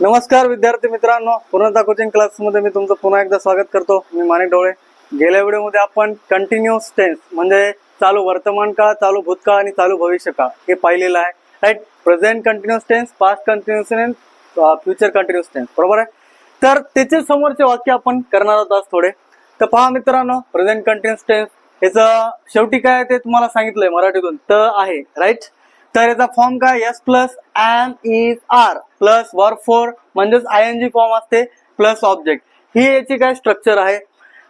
नमस्कार विद्यार्थी मित्रांनो. पूर्णता कोचिंग क्लासमध्ये मी तुमचं पुन्हा एकदा स्वागत करतो. मी माणिक डोळे गेल्या व्हिडिओमध्ये आपण कंटिन्युअस टेन्स म्हणजे चालू वर्तमान काळ चालू भूतकाळ आणि चालू भविष्य काळ हे पाहिलेलं आहे. Right present continuous tense past continuous tense future continuous tense बरोबर आहे? तर त्याचे समोरचे वाक्य आपण करणार आहोत आज थोडे. तर पहा मित्रांनो प्रेझेंट कंटिन्युअस टेन्स याचं शेवटी काय आहे ते तुम्हाला सांगितलंय मराठीतून. त आहे राईट तर याचा फॉर्म काय? S plus am is are plus verb four म्हणजेच आय एन जी फॉर्म असते. प्लस ऑब्जेक्ट ही याची काय स्ट्रक्चर आहे?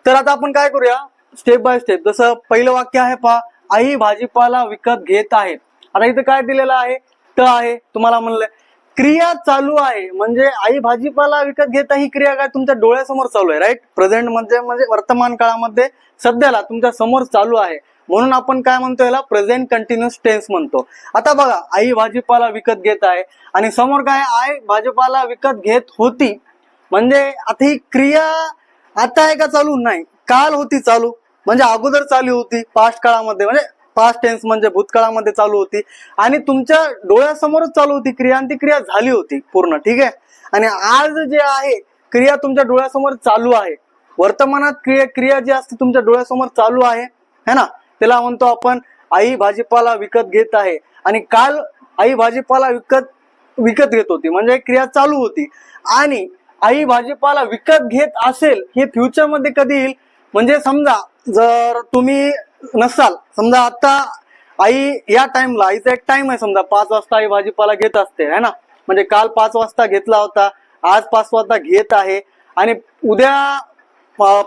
तर आता आपण काय करूया? स्टेप बाय स्टेप जसं पहिलं वाक्य आहे पहा. आई भाजीपाला विकत घेत आहे. आता इथं काय दिलेलं आहे? त आहे. तुम्हाला म्हणलंय क्रिया चालू आहे. म्हणजे आई भाजीपाला विकत घेता ही क्रिया काय? तुमच्या डोळ्यासमोर चालू आहे राईट प्रेझेंट म्हणजे म्हणजे वर्तमान काळामध्ये सध्याला तुमच्यासमोर चालू आहे. म्हणून आपण काय म्हणतो याला? प्रेझेंट कंटिन्युअस टेन्स म्हणतो. आता बघा आई भाजीपाला विकत घेत आहे आणि समोर काय? आई भाजीपाला विकत घेत होती. म्हणजे आता ही क्रिया आता आहे का चालू? नाही. काल होती चालू. म्हणजे अगोदर चालू होती पास्ट काळामध्ये. म्हणजे पास्ट टेन्स म्हणजे भूतकाळामध्ये चालू होती. आणि तुमच्या डोळ्यासमोरच चालू होती क्रिया आणि ती क्रिया झाली होती पूर्ण. ठीक आहे? आणि आज जे आहे क्रिया तुमच्या डोळ्यासमोर चालू आहे. वर्तमानात क्रिया क्रिया जी असते तुमच्या डोळ्यासमोर चालू आहे. है ना? त्याला म्हणतो आपण आई भाजीपाला विकत घेत आहे. आणि काल आई भाजीपाला विकत विकत घेत होती. म्हणजे क्रिया चालू होती. आणि आई भाजीपाला विकत घेत असेल हे फ्युचरमध्ये कधी येईल? म्हणजे समजा जर तुम्ही नसाल समजा आता आई या टाइमला आईचा एक टाइम आहे समजा पाच वाजता आई भाजीपाला घेत असते है ना? म्हणजे काल पाच वाजता घेतला होता आज पाच वाजता घेत आहे. आणि उद्या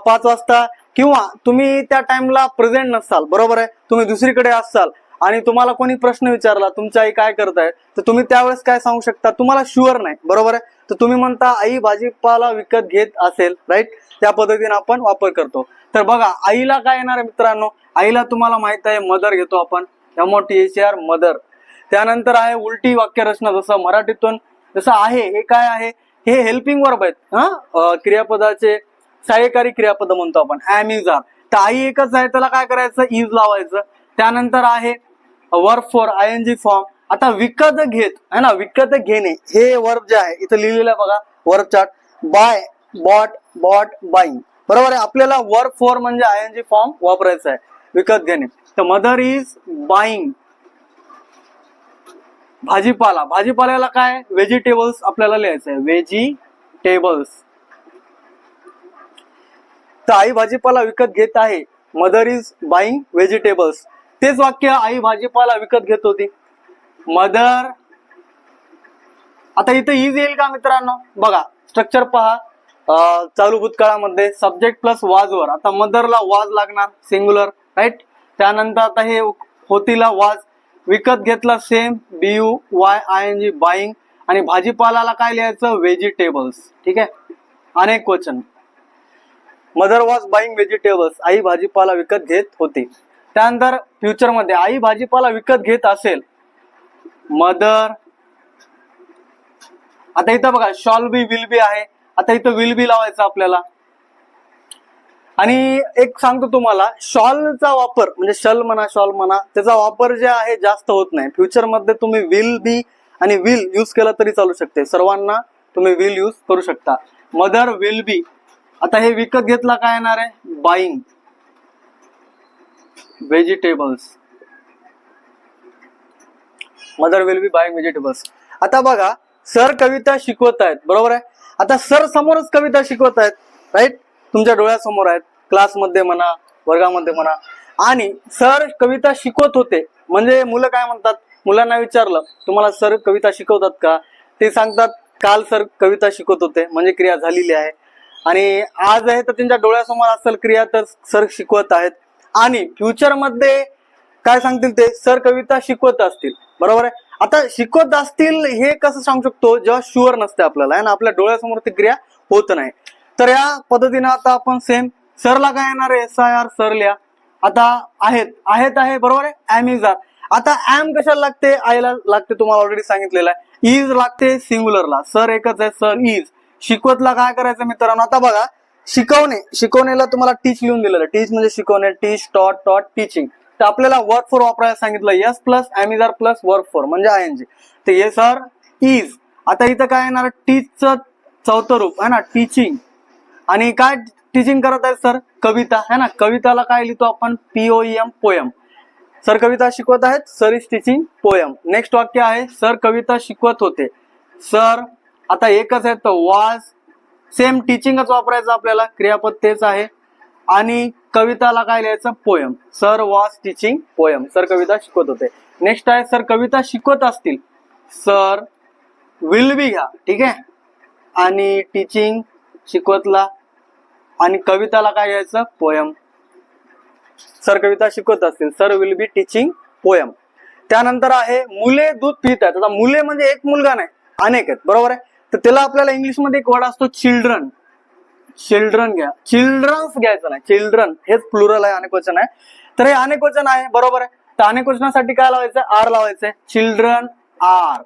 पाच वाजता किंवा तुम्ही त्या टाइमला प्रेझेंट नसाल बरोबर आहे? तुम्ही दुसरीकडे असाल आणि तुम्हाला कोणी प्रश्न विचारला तुमची आई काय करताय? तर तुम्ही त्यावेळेस काय सांगू शकता? तुम्हाला शुअर नाही बरोबर आहे? तर तुम्ही म्हणता आई भाजीपाला विकत घेत असेल राईट त्या पद्धतीने आपण वापर करतो. तर बघा आईला काय येणार आहे मित्रांनो? आईला तुम्हाला माहीत आहे मदर घेतो आपण. M O H R mother त्यानंतर आहे उलटी वाक्यरचना जसं मराठीतून जसं आहे हे काय आहे? हे हेल्पिंग वर्ब आहेत. हा? क्रियापदाचे सहाय्यकारी क्रियापद म्हणतो आपण. ऍम इज आर तर आई एकच आहे त्याला काय करायचं? इज लावायचं. त्यानंतर आहे verb four I N G form. आता विकत घेत है ना? विकत घेणे. हे वर्ब जे आहे इथं लिहिलेलं आहे बघा verb chart. Buy bought bought buying बरोबर आहे? आपल्याला वर्क फॉर म्हणजे आय एन जी फॉर्म वापरायचा आहे विकत घेणे. तर मदर इज बाईंग भाजीपाला. भाजीपाल्याला काय? व्हेजिटेबल्स आपल्याला लिहायचं आहे. व्हेजिटेबल्स तर आई भाजीपाला विकत घेत आहे. मदर इज बाईंग व्हेजिटेबल्स तेच वाक्य आई भाजीपाला विकत घेत होती. मदर आता इथं इज येईल का मित्रांनो? बघा स्ट्रक्चर पहा. चालू भूतकाळामध्ये सब्जेक्ट प्लस वाजवर. आता मदरला वाज लागणार सिंग्युलर राईट त्यानंतर आता हे होतीला वाज. विकत घेतला same B U Y I N G buying आणि भाजीपालाला काय लिहायचं? व्हेजिटेबल्स ठीक आहे? अनेक question mother was buying vegetables आई भाजीपाला विकत घेत होती. त्यानंतर फ्युचरमध्ये आई भाजीपाला विकत घेत असेल. मदर आता इथं बघा शॉल बी विल बी आहे. आता इथं विल बी लावायचं आपल्याला. आणि एक सांगतो तुम्हाला शॉलचा वापर म्हणजे शल म्हणा शॉल म्हणा त्याचा वापर जे आहे जास्त होत नाही. फ्युचरमध्ये तुम्ही विल बी आणि विल यूज केला तरी चालू शकते. सर्वांना तुम्ही विल यूज करू शकता. मदर विल बी आता हे विकत घेतला काय येणार आहे? Buying vegetables mother will be buying vegetables आता बघा सर कविता शिकवत आहेत बरोबर आहे? आता सर समोरच कविता शिकवत आहेत राईट तुमच्या डोळ्यासमोर आहेत क्लासमध्ये म्हणा वर्गामध्ये म्हणा. आणि सर कविता शिकवत होते. म्हणजे मुलं काय म्हणतात? मुलांना विचारलं तुम्हाला सर कविता शिकवतात का? ते सांगतात काल सर कविता शिकवत होते म्हणजे क्रिया झालेली आहे. आणि आज आहे तर त्यांच्या डोळ्यासमोर असेल क्रिया तर सर शिकवत आहेत. आणि फ्युचरमध्ये काय सांगतील ते? सर कविता शिकवत असतील. बरोबर आहे? आता शिकवत असतील हे कसं सांगू शकतो? जेव्हा शुअर नसते आपल्याला आहे ना? आपल्या डोळ्यासमोर ती क्रिया होत नाही. तर या पद्धतीने आता आपण सेम सरला काय येणार आहे? एस आय आर सर लिहा. आता आहेत आहेत आहे बरोबर आहे? ऍम इज आर आता ऍम कशाला लागते? आयला लागते तुम्हाला ऑलरेडी सांगितलेलं आहे. इज लागते सिंग्युलरला सर एकच आहे सर इज शिकवतला काय करायचं मित्रांनो? आता बघा शिकवणे शिकवणेला तुम्हाला टीच लिहून दिलेलं टीच म्हणजे शिकवणे टीच टॉट टॉट टीचिंग तर आपल्याला वर्क फॉर वापरायला सांगितलं S plus am plus verb four म्हणजे आय एन जी तर एस आर इज आता इथं काय येणार? टीचचं चौथं रूप है ना? टीचिंग आणि काय टीचिंग करत आहे सर कविता है ना? कविताला काय लिहितो आपण? पीओएम पोयम सर कविता शिकवत आहेत? Sir is teaching poem next वाक्य आहे सर कविता शिकवत होते. सर आता एकच आहे तर वाज सेम टीचिंगच वापरायचं आपल्याला. क्रियापद तेच आहे. आणि कविताला काय लिहायचं? Poem sir was teaching poem sir कविता शिकवत होते. नेक्स्ट आहे सर कविता शिकवत असतील. सर विल बी घ्या. ठीक आहे? आणि टीचिंग शिकवतला. आणि कविताला काय घ्यायचं पोयम सर कविता शिकवत असतील. Sir will be teaching poem त्यानंतर आहे मुले दूध पित आहेत. आता मुले म्हणजे एक मुलगा नाही अनेक आहेत. बरोबर आहे? तर त्याला आपल्याला इंग्लिशमध्ये एक वर्ड असतो चिल्ड्रन चिल्ड्रन घ्या. चिल्ड्रन्स घ्यायचं नाही. चिल्ड्रन हेच प्लुरल आहे अनेक वचन आहे. तर हे अनेक वचन आहे. बरोबर आहे? तर अनेक वचनासाठी काय लावायचं आर लावायचंय. चिल्ड्रन आर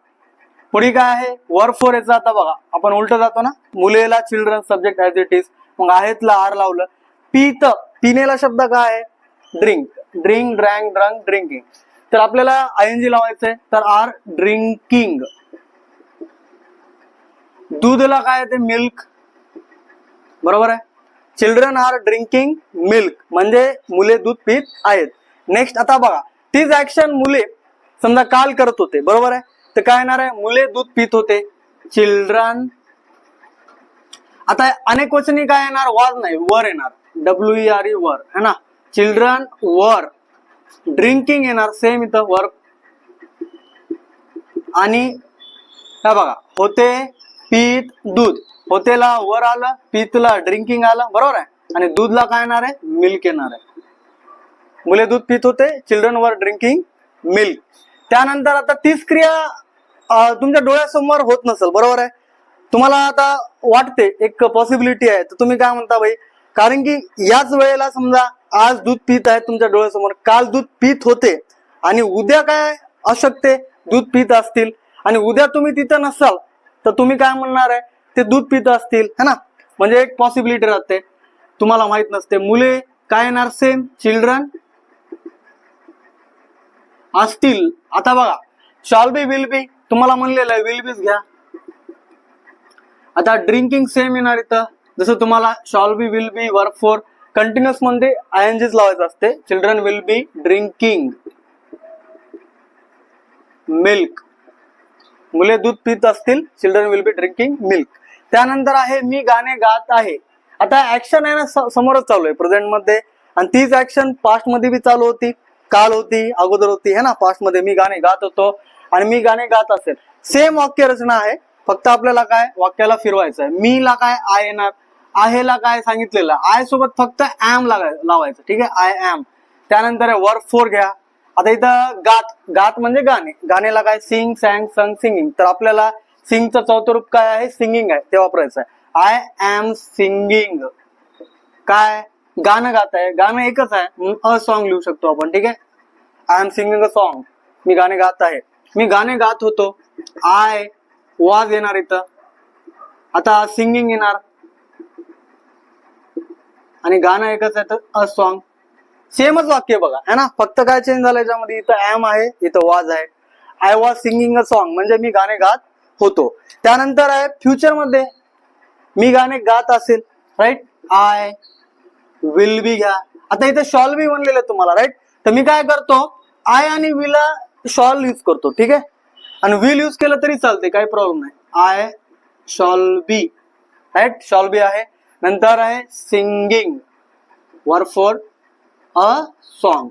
पुढे काय आहे? वर फोर याचा आता बघा. आपण उलट जातो ना? मुलेला children subject as it is मग आहेतला आर लावलं. पित. पिनेला शब्द काय आहे? Drink drink drank drunk drinking तर आपल्याला आय एन जी लावायचंय. तर आर ड्रिंकिंग दूधला काय येते ते मिल्क बरोबर आहे? चिल्ड्रन आर ड्रिंकिंग मिल्क म्हणजे मुले दूध पित आहेत. नेक्स्ट आता बघा. तीच ऍक्शन मुले समजा काल करत होते. बरोबर आहे? तर काय येणार आहे? मुले दूध पित होते. चिल्ड्रन आता अनेक वचनी काय येणार? वाज नाही. वर येणार. डब्ल्यू आर ई वर. है ना? Children were. ड्रिंकिंग येणार. सेम इथं वर. आणि बघा. होते पीत दूध. होतेला वर आलं पीतला ड्रिंकिंग आलं बरोबर आहे? आणि दूधला काय येणार आहे? मिल्क येणार आहे. मुले दूध पित होते चिल्ड्रन वर ड्रिंकिंग मिल्क त्यानंतर आता तीच क्रिया तुमच्या डोळ्यासमोर होत नसेल बरोबर आहे? तुम्हाला आता वाटते एक पॉसिबिलिटी आहे. तर तुम्ही काय म्हणता भाई कारण की याच वेळेला समजा आज दूध पित आहे तुमच्या डोळ्यासमोर काल दूध पित होते आणि उद्या काय अशक्ते दूध पित असतील. आणि उद्या तुम्ही तिथं नसाल तर तुम्ही काय म्हणणार आहे? ते दूध पित असतील है ना? म्हणजे एक पॉसिबिलिटी राहते. तुम्हाला माहीत नसते. मुले काय येणार? सेम चिल्ड्रन असतील. आता बघा शॉल बी विल बी तुम्हाला म्हणलेलं आहे विल बीच घ्या. आता ड्रिंकिंग सेम येणार इथं. जसं तुम्हाला shall be will be verb four कंटिन्युअसमध्ये I लावायचं असते. Children will be drinking milk मुले दूध पित असतील children will be drinking milk त्यानंतर आहे मी गाणे गात आहे. आता ऍक्शन आहे ना समोरच चालू आहे प्रेझेंटमध्ये. आणि तीच ऍक्शन पास्टमध्ये बी चालू होती काल होती अगोदर होती है ना पास्टमध्ये. मी गाणे गात होतो आणि मी गाणे गात असेल. सेम वाक्य रचना आहे फक्त आपल्याला काय वाक्याला फिरवायचं आहे. मी ला काय आय येणार? आहेला काय सांगितलेलं? आय सोबत फक्त ऍम लावायचं. ठीक आहे? आय ऍम त्यानंतर वर्क फोर घ्या. आता इथं गात गात म्हणजे गाणे. गाण्याला काय? Sing sang sung singing. तर आपल्याला सिंगचं चौथं रूप काय आहे? सिंगिंग आहे. ते वापरायचं आहे. आय एम सिंगिंग काय? गाणं गात आहे. गाणं एकच आहे. अ सॉन्ग लिहू शकतो आपण. ठीक आहे? I am singing a song मी गाणे गात आहे. मी गाणे गात होतो. आय वाज येणार इथं. आता सिंगिंग येणार. आणि गाणं एकच आहे तर अ सॉन्ग सेमच वाक्य बघा है ना? फक्त काय चेंज झालं याच्यामध्ये? इथं ऍम आहे इथं वाज आहे. I was singing a song म्हणजे मी गाणे गात होतो. त्यानंतर आहे फ्युचरमध्ये. मी गाणे गात असेल राईट आय विल बी घ्या आता इथे शॉल बी म्हणलेलं तुम्हाला राईट तर मी काय करतो? आय आणि विला शॉल यूज करतो ठीक आहे? आणि विल यूज केलं तरी चालते काही प्रॉब्लेम नाही. I shall be right shall be आहे. नंतर आहे singing were four a song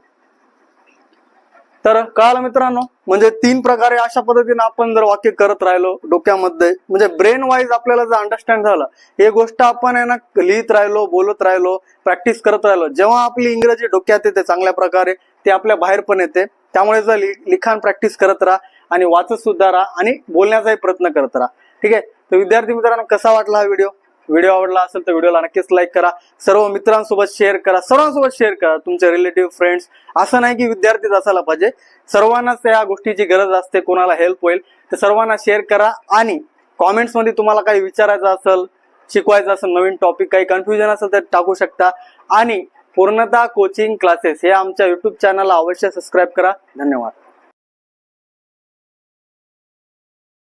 तर कळालं मित्रांनो म्हणजे तीन प्रकारे अशा पद्धतीने आपण जर वाक्य करत राहिलो डोक्यामध्ये म्हणजे ब्रेन वाईज आपल्याला जर अंडरस्टँड झालं हे गोष्ट आपण आहे ना लिहित राहिलो बोलत राहिलो प्रॅक्टिस करत राहिलो जेव्हा आपली इंग्रजी डोक्यात येते चांगल्या प्रकारे ते आपल्या बाहेर पण येते त्यामुळे जर लिखाण प्रॅक्टिस करत राहा आणि वाचत सुद्धा राहा आणि बोलण्याचाही प्रयत्न करत राहा. ठीक आहे? तर विद्यार्थी मित्रांनो कसा वाटला हा व्हिडिओ व्हिडिओ आवडला असेल तर व्हिडिओला नक्कीच लाईक करा. सर्व मित्रांसोबत शेअर करा. सर्वांसोबत शेअर करा. तुमचे रिलेटिव्ह फ्रेंड्स असं नाही की विद्यार्थीच असायला पाहिजे. सर्वांनाच या गोष्टीची गरज असते कोणाला हेल्प होईल तर सर्वांना शेअर करा. आणि कॉमेंट्समध्ये तुम्हाला काही विचारायचं असेल शिकवायचं असेल नवीन टॉपिक काही कन्फ्युजन असेल तर टाकू शकता. आणि पूर्णतः कोचिंग क्लासेस हे आमच्या युट्यूब चॅनलला अवश्य सबस्क्राईब करा. धन्यवाद.